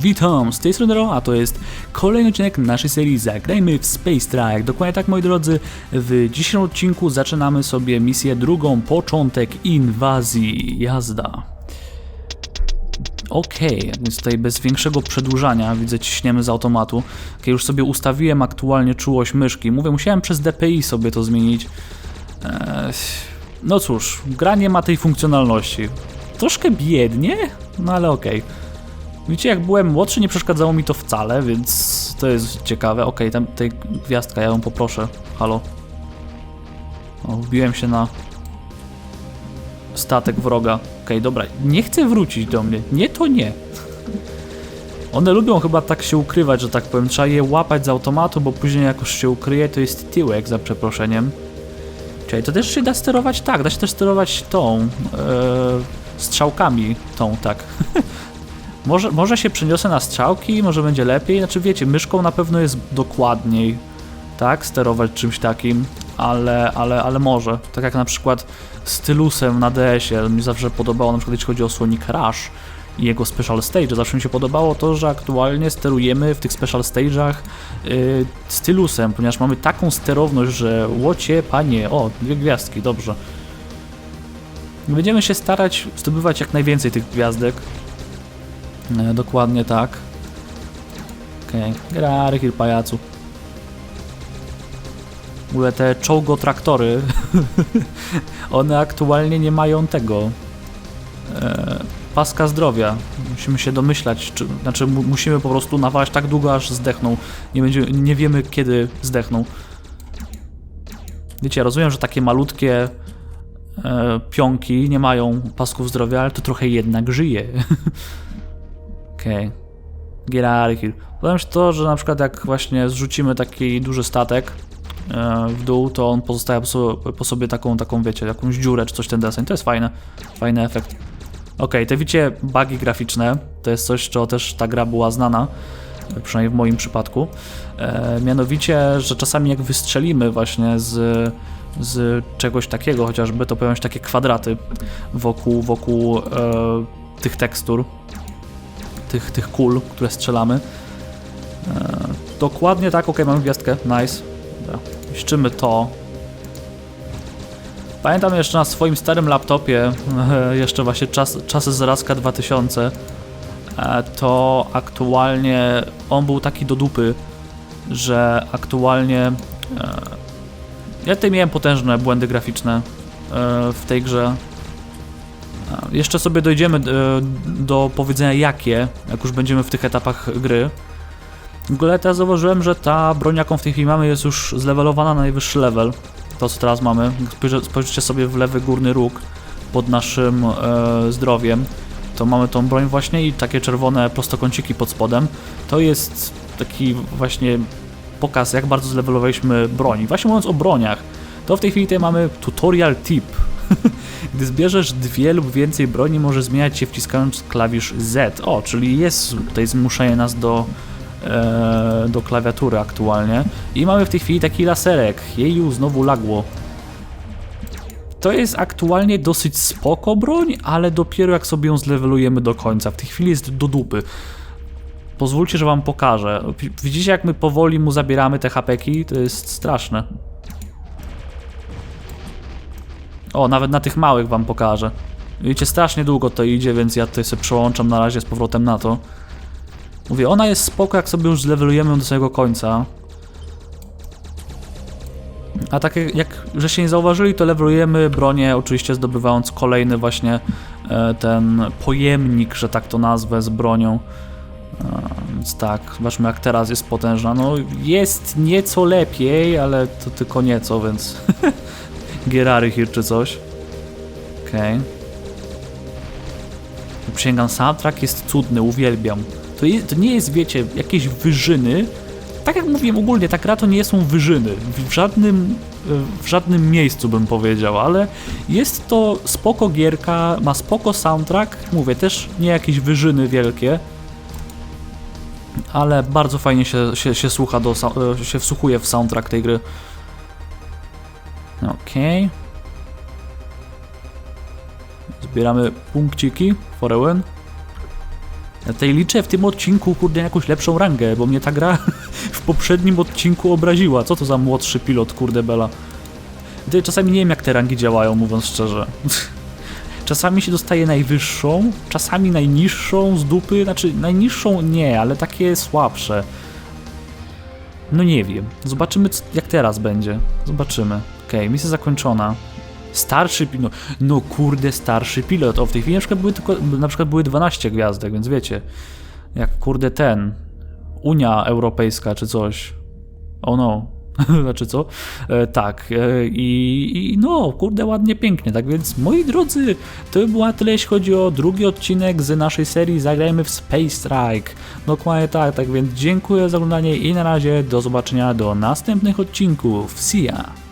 Witam, z tej strony Ro, a to jest kolejny odcinek naszej serii Zagrajmy w Space Strike. Dokładnie tak, moi drodzy, w dzisiejszym odcinku zaczynamy sobie misję drugą, początek inwazji, jazda. Okej, więc tutaj bez większego przedłużania, widzę ciśniemy z automatu. Okay, już sobie ustawiłem aktualnie czułość myszki. Mówię, musiałem przez DPI sobie to zmienić. Eee, no cóż, gra nie ma tej funkcjonalności. Troszkę biednie, no ale okej. Widzicie, jak byłem młodszy, nie przeszkadzało mi to wcale, więc to jest ciekawe. Okej, tam tej gwiazdka, ja ją poproszę. Halo. O, wbiłem się na statek wroga. Okej, dobra, nie chcę wrócić do mnie. Nie, to nie. One lubią chyba tak się ukrywać, że tak powiem. Trzeba je łapać z automatu, bo później jak już się ukryje, to jest tyłek, za przeproszeniem. Czyli to też się da sterować tak, da się też sterować tą, e, strzałkami tą, tak. Może, może się przeniosę na strzałki, może będzie lepiej. Znaczy wiecie, myszką na pewno jest dokładniej, tak, sterować czymś takim, ale, ale, ale może. Tak jak na przykład stylusem na DS-ie, mi zawsze podobało, na przykład jeśli chodzi o Sonic Rush i jego special stage, zawsze mi się podobało to, że aktualnie sterujemy w tych special stage'ach yy, stylusem, ponieważ mamy taką sterowność, że łocie, panie, o, dwie gwiazdki, dobrze. Będziemy się starać zdobywać jak najwięcej tych gwiazdek, dokładnie tak. Okej, okay. grary, pajacu. W ogóle te czołgotraktory, one aktualnie nie mają tego e, paska zdrowia. Musimy się domyślać, czy, znaczy mu, musimy po prostu nawalać tak długo, aż zdechną. Nie, będzie, nie wiemy, kiedy zdechną. Wiecie, ja rozumiem, że takie malutkie e, pionki nie mają pasków zdrowia, ale to trochę jednak żyje. Okej. Okay. Get out of here. Powiem to, że na przykład jak właśnie zrzucimy taki duży statek e, w dół, to on pozostaje po sobie, po sobie, taką, taką, wiecie, jakąś dziurę czy coś ten deseń. To jest fajne. Fajny efekt. Ok, te widzicie bugi graficzne, to jest coś, czego też ta gra była znana, przynajmniej w moim przypadku. E, mianowicie, że czasami jak wystrzelimy właśnie z, z czegoś takiego chociażby, to pojawią się takie kwadraty wokół, wokół e, tych tekstur, tych, tych kul, które strzelamy. E, dokładnie tak, ok, mamy gwiazdkę, nice. Dobra. To. Pamiętam jeszcze na swoim starym laptopie, jeszcze właśnie czas, czasy Zarazka 2000, e, to aktualnie on był taki do dupy, że aktualnie e, ja tutaj miałem potężne błędy graficzne e, w tej grze. Jeszcze sobie dojdziemy e, do powiedzenia jakie, jak już będziemy w tych etapach gry. W ogóle teraz zauważyłem, że ta broń jaką w tej chwili mamy jest już zlevelowana na najwyższy level. To co teraz mamy. Spojrzycie sobie w lewy górny róg pod naszym e, zdrowiem. To mamy tą broń właśnie i takie czerwone prostokąciki pod spodem. To jest taki właśnie pokaz jak bardzo zlevelowaliśmy broń. Właśnie mówiąc o broniach, to w tej chwili tutaj mamy tutorial tip. Gdy zbierzesz dwie lub więcej broni, może zmieniać się wciskając klawisz Z. O, czyli jest tutaj zmuszenie nas do, e, do klawiatury aktualnie. I mamy w tej chwili taki laserek. Jeju, znowu lagło. To jest aktualnie dosyć spoko broń, ale dopiero jak sobie ją zlewelujemy do końca. W tej chwili jest do dupy. Pozwólcie, że wam pokażę. Widzicie jak my powoli mu zabieramy te hapeki? To jest straszne. O, nawet na tych małych wam pokażę. Widzicie, strasznie długo to idzie, więc ja tutaj sobie przełączam na razie z powrotem na to. Mówię, ona jest spoko, jak sobie już zlewelujemy ją do samego końca. A tak jak żeście nie zauważyli, to levelujemy bronię, oczywiście zdobywając kolejny właśnie e, ten pojemnik, że tak to nazwę, z bronią. E, więc tak, zobaczmy jak teraz jest potężna. No jest nieco lepiej, ale to tylko nieco, więc Gerary here czy coś. Okej. Okay. Przysięgam, soundtrack jest cudny, uwielbiam. To, je, to nie jest, wiecie, jakieś wyżyny. Tak jak mówiłem ogólnie, ta gra to nie są wyżyny. W żadnym, w żadnym miejscu bym powiedział, ale jest to spoko gierka, ma spoko soundtrack. Mówię, też nie jakieś wyżyny wielkie. Ale bardzo fajnie się, się, się słucha, do, się wsłuchuje w soundtrack tej gry. Okej. Zbieramy punkciki for a win. Ja tutaj liczę w tym odcinku, kurde, jakąś lepszą rangę, bo mnie ta gra w poprzednim odcinku obraziła. Co to za młodszy pilot, kurde bela. Tutaj czasami nie wiem, jak te rangi działają, mówiąc szczerze. Czasami się dostaje najwyższą, czasami najniższą z dupy, znaczy najniższą nie, ale takie słabsze. No nie wiem. Zobaczymy, jak teraz będzie. Zobaczymy. Okej, misja zakończona. Starszy pilot. No kurde, starszy pilot. O, w tej chwili na przykład były tylko, na przykład były 12 gwiazdek, więc wiecie. Jak kurde ten. Unia Europejska czy coś. Oh no. znaczy co? E, tak. E, i, I no, kurde, ładnie, pięknie. Tak więc, moi drodzy, to by było na tyle, jeśli chodzi o drugi odcinek z naszej serii Zagrajmy w Space Strike. Dokładnie tak. Tak więc dziękuję za oglądanie i na razie do zobaczenia do następnych odcinków. See ya!